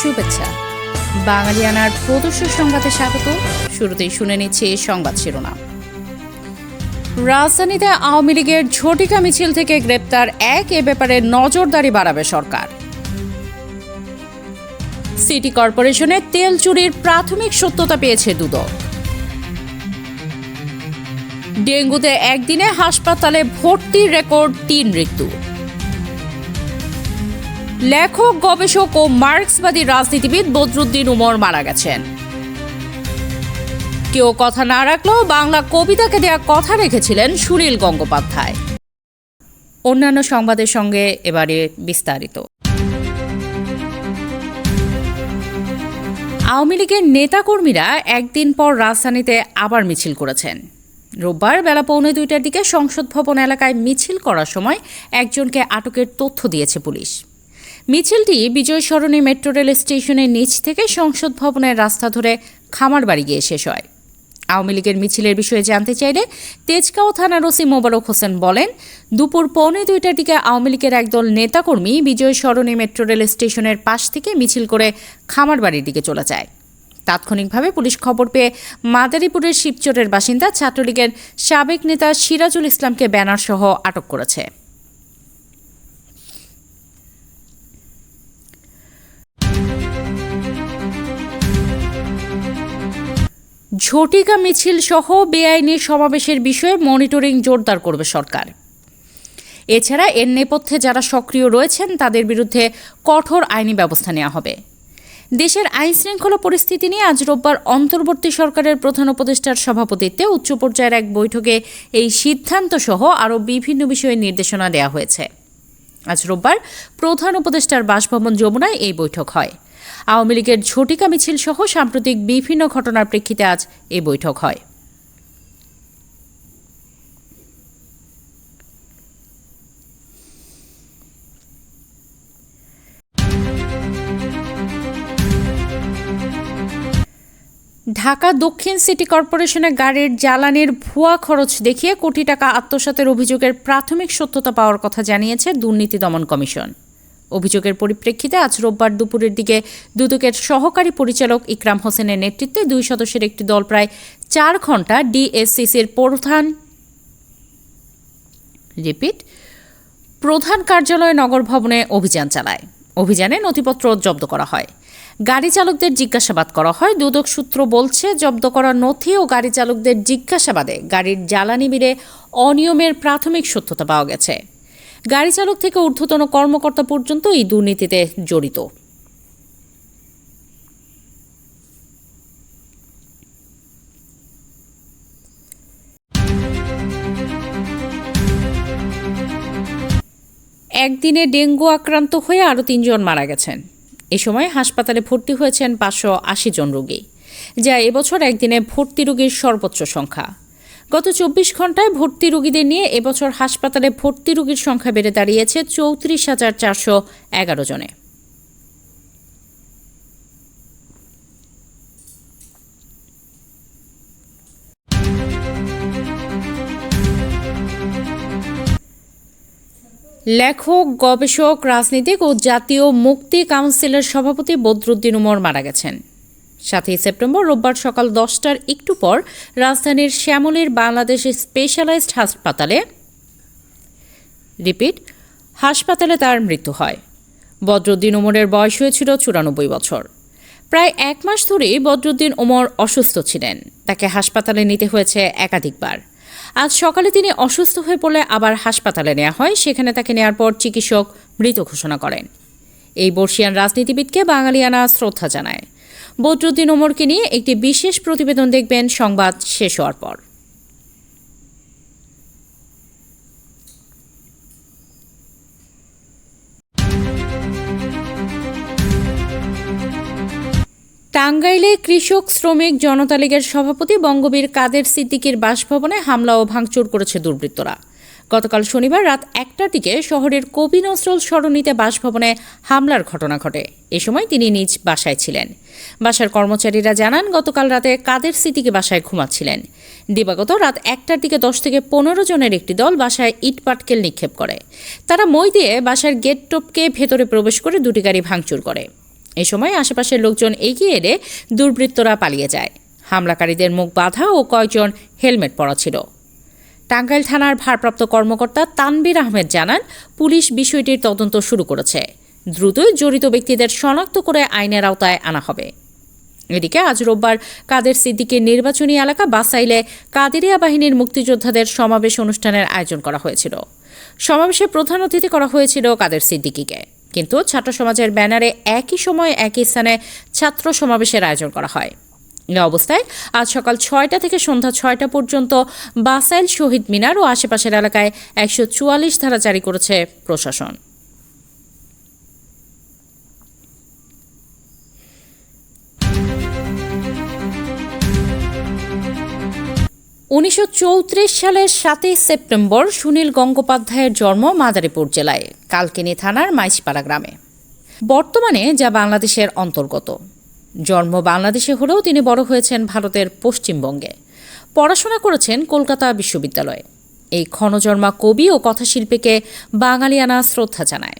শুভেচ্ছা। বাঙালিয়ানার প্রদর্শ সংবাদে স্বাগত। শুরুতেই শুনে নিচ্ছে সংবাদ শিরোনাম। রাজধানীতে আওয়ামী লীগের ঝটিকা মিছিল থেকে গ্রেপ্তার এক, এ ব্যাপারে নজরদারি বাড়াবে সরকার। সিটি কর্পোরেশনে তেল চুরির প্রাথমিক সত্যতা পেয়েছে দুদক। ডেঙ্গুতে একদিনে হাসপাতালে ভর্তির রেকর্ড তিন মৃত্যু লেখক, গবেষক ও মার্ক্সবাদী রাজনীতিবিদ বদরুদ্দিন উমর মারা গেছেন। কেউ কথা না রাখলেও বাংলা কবিতাকে দেয়া কথা রেখেছিলেন সুনীল গঙ্গোপাধ্যায়। অন্যান্য সংবাদের সঙ্গে এবারে বিস্তারিত। আওয়ামী লীগের নেতাকর্মীরা একদিন পর রাজধানীতে আবার মিছিল করেছেন। রোববার বেলা পৌনে দুইটার দিকে সংসদ ভবন এলাকায় মিছিল করার সময় একজনকে আটকের তথ্য দিয়েছে পুলিশ। মিছিলটি বিজয় সরণী মেট্রো রেল স্টেশনের নিচ থেকে সংসদ ভবনের রাস্তা ধরে খামারবাড়ি গিয়ে শেষ হয়। আওয়ামী লীগের মিছিলের বিষয়ে জানতে চাইলে তেজগাঁও থানার ওসি মোবারক হোসেন বলেন, দুপুর পৌনে দুইটার দিকে আওয়ামী লীগের একদল নেতাকর্মী বিজয় সরণী মেট্রো রেল স্টেশনের পাশ থেকে মিছিল করে খামার বাড়ির দিকে চলে যায়। তাৎক্ষণিকভাবে পুলিশ খবর পেয়ে মাদারীপুরের শিবচরের বাসিন্দা ছাত্রলীগের সাবেক নেতা সিরাজুল ইসলামকে ব্যানার সহ আটক করেছে। ঝটিকা মিছিল সহ বেআইনি সমাবেশের বিষয়ে মনিটরিং জোরদার করবে সরকার। এছাড়া এর নেপথ্যে যারা সক্রিয় রয়েছেন, তাদের বিরুদ্ধে কঠোর আইনি ব্যবস্থা নেওয়া হবে। দেশের আইন শৃঙ্খলা পরিস্থিতি নিয়ে আজ রোববার অন্তর্বর্তী সরকারের প্রধান উপদেষ্টার সভাপতিত্বে উচ্চ পর্যায়ের এক বৈঠকে এই সিদ্ধান্ত সহ আরও বিভিন্ন বিষয়ে নির্দেশনা দেওয়া হয়েছে। আজ রোববার প্রধান উপদেষ্টার বাসভবন যমুনায় এই বৈঠক হয়। আওয়ামী লীগের ঝটিকা মিছিল সহ সাম্প্রতিক বিভিন্ন ঘটনার প্রেক্ষিতে আজ এই বৈঠক হয়। ঢাকা দক্ষিণ সিটি কর্পোরেশনের গাড়ির জ্বালানির ভুয়া খরচ দেখিয়ে কোটি টাকা আত্মসাতের অভিযোগের প্রাথমিক সত্যতা পাওয়ার কথা জানিয়েছে দুর্নীতি দমন কমিশন। অভিযোগের পরিপ্রেক্ষিতে আজ রোববার দুপুরের দিকে দুদকের সহকারী পরিচালক ইকরাম হোসেনের নেতৃত্বে দুই সদস্যের একটি দল প্রায় চার ঘণ্টা ডিএসসিসির প্রধান রিপিট, প্রধান কার্যালয় নগর ভবনে অভিযান চালায়। অভিযানে নথিপত্র জব্দ করা হয়। গাড়ি চালকদের জিজ্ঞাসাবাদ করা হয়। দুদক সূত্র বলছে, জব্দ করা নথি ও গাড়ি চালকদের জিজ্ঞাসাবাদে গাড়ির জ্বালানি বিলে অনিয়মের প্রাথমিক সত্যতা পাওয়া গেছে। গাড়ি চালক থেকে ঊর্ধ্বতন কর্মকর্তা পর্যন্ত এই দুর্নীতিতে জড়িত। একদিনে ডেঙ্গু আক্রান্ত হয়ে আরও তিনজন মারা গেছেন। এ সময় হাসপাতালে ভর্তি হয়েছেন পাঁচশো আশি জন রোগী, যা এবছর একদিনে ভর্তি রোগীর সর্বোচ্চ সংখ্যা। গত চব্বিশ ঘন্টায় ভর্তি রোগীদের নিয়ে এবছর হাসপাতালে ভর্তি রোগীর সংখ্যা বেড়ে দাঁড়িয়েছে চৌত্রিশ হাজার চারশো এগারো জনে। লেখক, গবেষক, রাজনীতিক ও জাতীয় মুক্তি কাউন্সিলের সভাপতি বদরুদ্দিন উমর মারা গেছেন। সাতই সেপ্টেম্বর রোববার সকাল দশটার একটু পর রাজধানীর শ্যামলীর বাংলাদেশ স্পেশালাইজড হাসপাতালে রিপিট, হাসপাতালে তার মৃত্যু হয়। বদরুদ্দিন ওমরের বয়স হয়েছিল চুরানব্বই বছর। প্রায় এক মাস ধরেই বদরুদ্দিন ওমর অসুস্থ ছিলেন। তাকে হাসপাতালে নিতে হয়েছে একাধিকবার। আজ সকালে তিনি অসুস্থ হয়ে পড়লে আবার হাসপাতালে নেওয়া হয়। সেখানে তাকে নেওয়ার পর চিকিৎসক মৃত ঘোষণা করেন। এই বর্ষিয়ান রাজনীতিবিদকে বাঙালিয়ানা শ্রদ্ধা জানায়। বদরুদ্দিন ওমরকে নিয়ে একটি বিশেষ প্রতিবেদন দেখবেন সংবাদ শেষ হওয়ার পর। টাঙ্গাইলে কৃষক শ্রমিক জনতা লীগের সভাপতি বঙ্গবীর কাদের সিদ্দিকীর বাসভবনে হামলা ও ভাঙচুর করেছে দুর্বৃত্তরা। গতকাল শনিবার রাত একটার দিকে শহরের কবি নজরুল সরণিতে বাসভবনে হামলার ঘটনা ঘটে। এ সময় তিনি নিজ বাসায় ছিলেন। বাসার কর্মচারীরা জানান, গতকাল রাতে কাদের সিদ্দিকী বাসায় ঘুমাচ্ছিলেন। দিবাগত রাত একটার দিকে দশ থেকে পনেরো জনের একটি দল বাসায় ইট পাটকেল নিক্ষেপ করে। তারা মই দিয়ে বাসার গেট টপকে ভেতরে প্রবেশ করে দুটি গাড়ি ভাঙচুর করে। এ সময় আশেপাশের লোকজন এগিয়ে এলে দুর্বৃত্তরা পালিয়ে যায়। হামলাকারীদের মুখ বাধা ও কয়েকজন হেলমেট পরা ছিল। টাঙ্গাইল থানার ভারপ্রাপ্ত কর্মকর্তা তানবির আহমেদ জানান, পুলিশ বিষয়টির তদন্ত শুরু করেছে। দ্রুতই জড়িত ব্যক্তিদের শনাক্ত করে আইনের আওতায় আনা হবে। এদিকে আজ রোববার কাদের সিদ্দিকের নির্বাচনী এলাকা বাসাইলে কাদেরিয়া বাহিনীর মুক্তিযোদ্ধাদের সমাবেশ অনুষ্ঠানের আয়োজন করা হয়েছিল। সমাবেশে প্রধান অতিথি করা হয়েছিল কাদের সিদ্দিকিকে। কিন্তু ছাত্র সমাজের ব্যানারে একই সময় একই স্থানে ছাত্র সমাবেশের আয়োজন করা হয়। অবস্থায়। আজ সকাল ছয়টা থেকে সন্ধ্যা ছয়টা পর্যন্ত বাসাইল শহীদ মিনার ও আশেপাশের এলাকায় একশো চুয়াল্লিশ ধারা জারি করেছে প্রশাসন। উনিশশো চৌত্রিশ সালের সাতই সেপ্টেম্বর সুনীল গঙ্গোপাধ্যায়ের জন্ম মাদারীপুর জেলায়, কালকিনি থানার মাইজপাড়া গ্রামে। বর্তমানে যা বাংলাদেশের অন্তর্গত। জন্ম বাংলাদেশে হলেও তিনি বড় হয়েছেন ভারতের পশ্চিমবঙ্গে। পড়াশোনা করেছেন কলকাতা বিশ্ববিদ্যালয়ে। এই ক্ষণজন্মা কবি ও কথাশিল্পীকে বাঙালিয়ানা শ্রদ্ধা জানায়।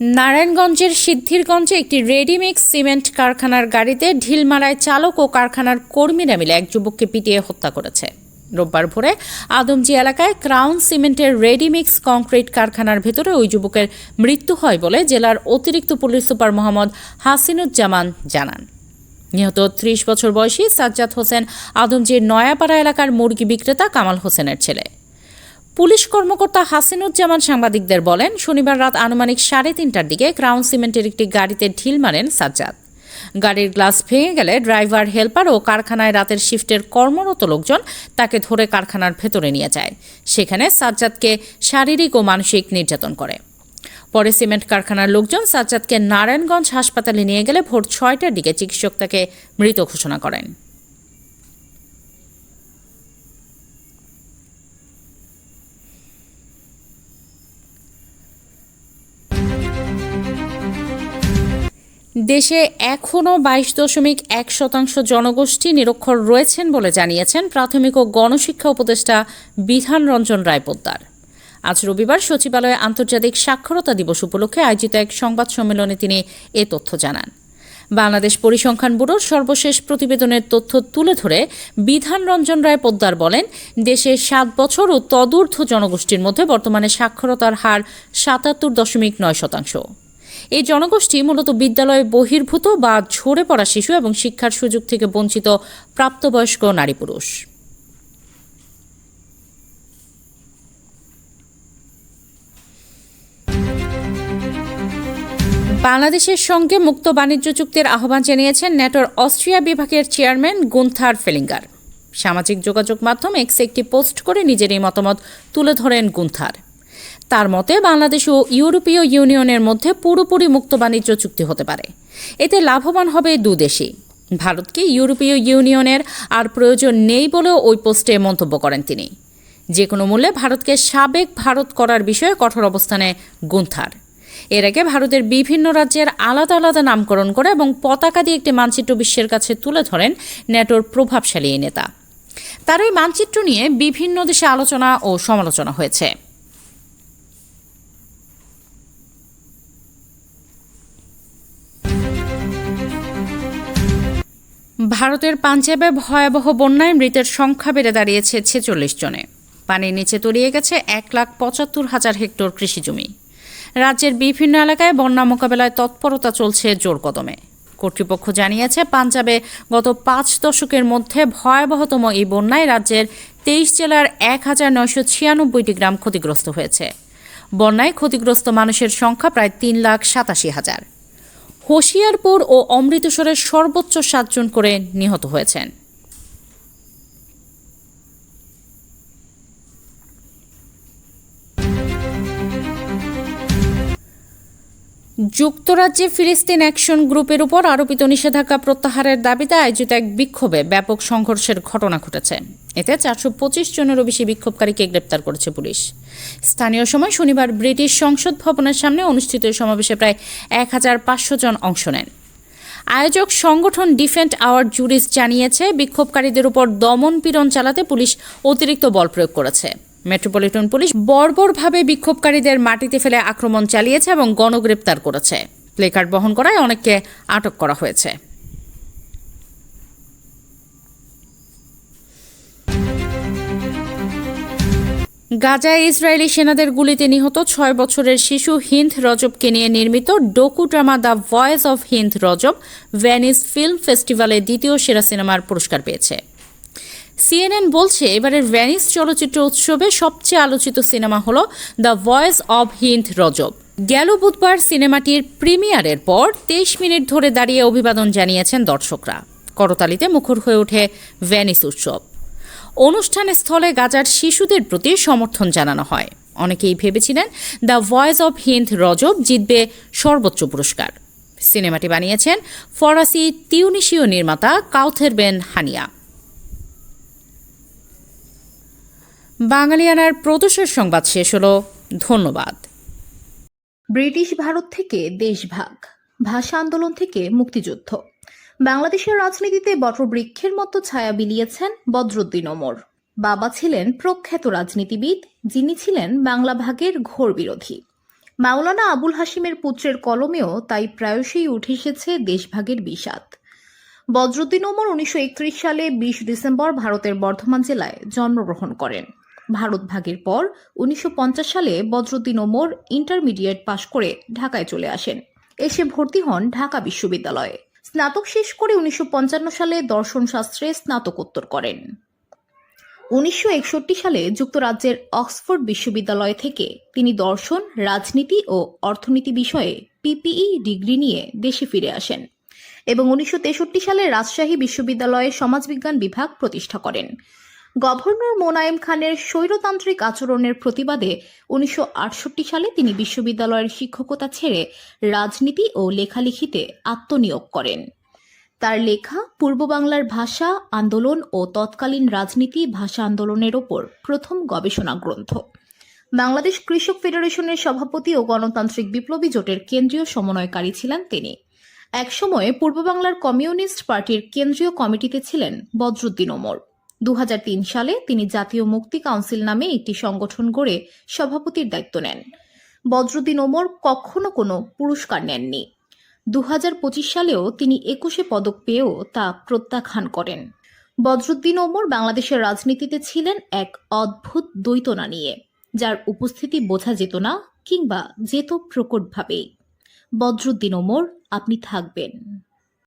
নারায়ণগঞ্জের সিদ্ধিরগঞ্জে একটি রেডিমিক্স সিমেন্ট কারখানার গাড়িতে ঢিলমারায় চালক ও কারখানার কর্মীরা মিলে এক যুবককে পিটিয়ে হত্যা করেছে। রোববার ভোরে আদমজি এলাকায় ক্রাউন সিমেন্টের রেডিমিক্স কংক্রিট কারখানার ভেতরে ওই যুবকের মৃত্যু হয় বলে জেলার অতিরিক্ত পুলিশ সুপার মোহাম্মদ হাসিনুজ্জামান জানান। নিহত ত্রিশ বছর বয়সী সাজ্জাদ হোসেন আদমজির নয়াপাড়া এলাকার মুরগি বিক্রেতা কামাল হোসেনের ছেলে। পুলিশ কর্মকর্তা হাসিনুজ্জামান সাংবাদিকদের বলেন, শনিবার রাত আনুমানিক সাড়ে তিনটার দিকে ক্রাউন সিমেন্টের একটি গাড়িতে ঢিল মারেন সাজ্জাদ। গাড়ির গ্লাস ভেঙে গেলে ড্রাইভার, হেল্পার ও কারখানায় রাতের শিফটের কর্মরত লোকজন তাকে ধরে কারখানার ভেতরে নিয়ে যায়। সেখানে সাজ্জাদকে শারীরিক ও মানসিক নির্যাতন করে। পরে সিমেন্ট কারখানার লোকজন সাজ্জাদকে নারায়ণগঞ্জ হাসপাতালে নিয়ে গেলে ভোর ছয়টার দিকে চিকিৎসক তাকে মৃত ঘোষণা করেন। দেশে এখনও বাইশ দশমিক এক শতাংশ জনগোষ্ঠী নিরক্ষর রয়েছেন বলে জানিয়েছেন প্রাথমিক ও গণশিক্ষা উপদেষ্টা বিধান রঞ্জন রায় পোদ্দার। আজ রবিবার সচিবালয়ে আন্তর্জাতিক সাক্ষরতা দিবস উপলক্ষে আয়োজিত এক সংবাদ সম্মেলনে তিনি এ তথ্য জানান। বাংলাদেশ পরিসংখ্যান ব্যুরোর সর্বশেষ প্রতিবেদনের তথ্য তুলে ধরে বিধান রঞ্জন রায় পোদ্দার বলেন, দেশে সাত বছর ও তদূর্ধ্ব জনগোষ্ঠীর মধ্যে বর্তমানে সাক্ষরতার হার সাতাত্তর দশমিক নয় শতাংশ। এই জনগোষ্ঠী মূলত বিদ্যালয়ে বহির্ভূত বা ঝরে পড়া শিশু এবং শিক্ষার সুযোগ থেকে বঞ্চিত প্রাপ্তবয়স্ক নারী পুরুষ। বাংলাদেশের সঙ্গে মুক্ত বাণিজ্য চুক্তির আহ্বান জানিয়েছেন ন্যাটোর অস্ট্রিয়া বিভাগের চেয়ারম্যান গুন্থার ফেলিঙ্গার। সামাজিক যোগাযোগ মাধ্যম এক্সে একটি পোস্ট করে নিজের এই মতামত তুলে ধরেন গুন্থার। তার মতে, বাংলাদেশ ও ইউরোপীয় ইউনিয়নের মধ্যে পুরোপুরি মুক্ত বাণিজ্য চুক্তি হতে পারে। এতে লাভবান হবে দু দেশই। ভারতকে ইউরোপীয় ইউনিয়নের আর প্রয়োজন নেই বলেও ওই পোস্টে মন্তব্য করেন তিনি। যে কোনো মূল্যে ভারতকে সাবেক ভারত করার বিষয়ে কঠোর অবস্থানে গুন্থার। এর আগে ভারতের বিভিন্ন রাজ্যের আলাদা আলাদা নামকরণ করে এবং পতাকা দিয়ে একটি মানচিত্র বিশ্বের কাছে তুলে ধরেন ন্যাটোর প্রভাবশালী নেতা। তার ওই মানচিত্র নিয়ে বিভিন্ন দেশে আলোচনা ও সমালোচনা হয়েছে। ভারতের পাঞ্জাবে ভয়াবহ বন্যায় মৃতের সংখ্যা বেড়ে দাঁড়িয়েছে ছেচল্লিশ জনে। পানির নিচে তলিয়ে গেছে এক লাখ পঁচাত্তর হাজার হেক্টর কৃষিজমি রাজ্যের বিভিন্ন এলাকায় বন্যা মোকাবেলায় তৎপরতা চলছে জোর কদমে। কর্তৃপক্ষ জানিয়েছে, পাঞ্জাবে গত পাঁচ দশকের মধ্যে ভয়াবহতম এই বন্যায় রাজ্যের তেইশ জেলার এক হাজার নয়শো ছিয়ানব্বইটি গ্রাম ক্ষতিগ্রস্ত হয়েছে। বন্যায় ক্ষতিগ্রস্ত মানুষের সংখ্যা প্রায় তিন লাখ সাতাশি হাজার। হোশিয়ারপুর ও অমৃতসরের সর্বোচ্চ সাতজন করে নিহত হয়েছেন। যুক্তরাজ্যে ফিলিস্তিন অ্যাকশন গ্রুপের উপর আরোপিত নিষেধাজ্ঞা প্রত্যাহারের দাবিতে আয়োজিত এক বিক্ষোভে ব্যাপক সংঘর্ষের ঘটনা ঘটেছে। এতে চারশো পঁচিশ জনেরও বেশি বিক্ষোভকারীকে গ্রেপ্তার করেছে পুলিশ। স্থানীয় সময় শনিবার ব্রিটিশ সংসদ ভবনের সামনে অনুষ্ঠিত সমাবেশে প্রায় এক হাজার পাঁচশো জন অংশ নেন। আয়োজক সংগঠন ডিফেন্ড আওয়ার জুরিস জানিয়েছে, বিক্ষোভকারীদের উপর দমন পীড়ন চালাতে পুলিশ অতিরিক্ত বল প্রয়োগ করেছে। মেট্রোপলিটন পুলিশ বর্বরভাবে বিক্ষোভকারীদের মাটিতে ফেলে আক্রমণ চালিয়েছে এবং গণগ্রেপ্তার করেছে। প্লেকার্ড বহন করায় অনেককে আটক করা হয়েছে। গাজায় ইসরায়েলি সেনাদের গুলিতে নিহত ছয় বছরের শিশু হিন্দ রজবকে নিয়ে নির্মিত docu drama the voice of Hind Rajab Venice film ফেস্টিভ্যালে দ্বিতীয় সেরা সিনেমার পুরস্কার পেয়েছে। সিএনএন বলছে, এবারের ভ্যানিস চলচ্চিত্র উৎসবে সবচেয়ে আলোচিত সিনেমা হল the voice of Hind Rajab. গেল বুধবার সিনেমাটির প্রিমিয়ারের পর তেইশ মিনিট ধরে দাঁড়িয়ে অভিবাদন জানিয়েছেন দর্শকরা। করতালিতে মুখর হয়ে ওঠে ভ্যানিস উৎসব। অনুষ্ঠান স্থলে গাজার শিশুদের প্রতি সমর্থন জানানো হয়। অনেকেই ভেবেছিলেন the voice of Hind Rajab জিতবে সর্বোচ্চ পুরস্কার। সিনেমাটি বানিয়েছেন ফরাসি তিউনিশীয় নির্মাতা কাউথের বেন হানিয়া। বাঙালিয়ানার প্রদোষের সংবাদ শেষ হলো। ধন্যবাদ। ব্রিটিশ ভারত থেকে দেশভাগ ভাষা আন্দোলন থেকে মুক্তিযুদ্ধ। বাংলাদেশের রাজনীতিতে বটবৃক্ষের মতো ছায়া বিলিয়েছেন বদরুদ্দিন ওমর। বাবা ছিলেন প্রখ্যাত রাজনীতিবিদ, যিনি ছিলেন বাংলা ভাগের ঘোর বিরোধী। মাওলানা আবুল হাসিমের পুত্রের কলমেও তাই প্রায়শই উঠে এসেছে দেশভাগের বিষাদ। বদরুদ্দিন ওমর উনিশশো একত্রিশ সালে বিশ ডিসেম্বর ভারতের বর্ধমান জেলায় জন্মগ্রহণ করেন। ভারত ভাগের পর উনিশশো পঞ্চাশ সালে বদরুদ্দিন ওমর ইন্টারমিডিয়েট পাশ করে ঢাকায় চলে আসেন। এসে ভর্তি হন ঢাকা বিশ্ববিদ্যালয়ে। স্নাতক শেষ করে উনিশশো পঞ্চান্ন সালে দর্শন শাস্ত্রে স্নাতকোত্তর করেন। উনিশশো একষট্টি সালে যুক্তরাজ্যের অক্সফোর্ড বিশ্ববিদ্যালয় থেকে তিনি দর্শন, রাজনীতি ও অর্থনীতি বিষয়ে পিপিই ডিগ্রি নিয়ে দেশে ফিরে আসেন এবং উনিশশো তেষট্টি সালে রাজশাহী বিশ্ববিদ্যালয়ে সমাজবিজ্ঞান বিভাগ প্রতিষ্ঠা করেন। গভর্নর মোনায়েম খানের স্বৈরতান্ত্রিক আচরণের প্রতিবাদে উনিশশো আটষট্টি সালে তিনি বিশ্ববিদ্যালয়ের শিক্ষকতা ছেড়ে রাজনীতি ও লেখালেখিতে আত্মনিয়োগ করেন। তার লেখা, পূর্ব বাংলার ভাষা, আন্দোলন ও তৎকালীন রাজনীতি, ভাষা আন্দোলনের ওপর প্রথম গবেষণা গ্রন্থ। বাংলাদেশ কৃষক ফেডারেশনের সভাপতি ও গণতান্ত্রিক বিপ্লবী জোটের কেন্দ্রীয় সমন্বয়কারী ছিলেন তিনি। একসময়ে পূর্ব বাংলার কমিউনিস্ট পার্টির কেন্দ্রীয় কমিটিতে ছিলেন বদরুদ্দিন ওমর। দু হাজার তিন সালে তিনি জাতীয় মুক্তি কাউন্সিল নামে একটি সংগঠন গড়ে সভাপতির দায়িত্ব নেন। বদরুদ্দিন ওমর কখনো কোনো পুরস্কার নেননি। দু হাজার পঁচিশ সালেও তিনি একুশে পদক পেয়েও তা প্রত্যাখ্যান করেন। বদরুদ্দিন ওমর বাংলাদেশের রাজনীতিতে ছিলেন এক অদ্ভুত দ্বৈতনা নিয়ে, যার উপস্থিতি বোঝা যেত না কিংবা যেত প্রকটভাবেই। বদরুদ্দিন ওমর, আপনি থাকবেন।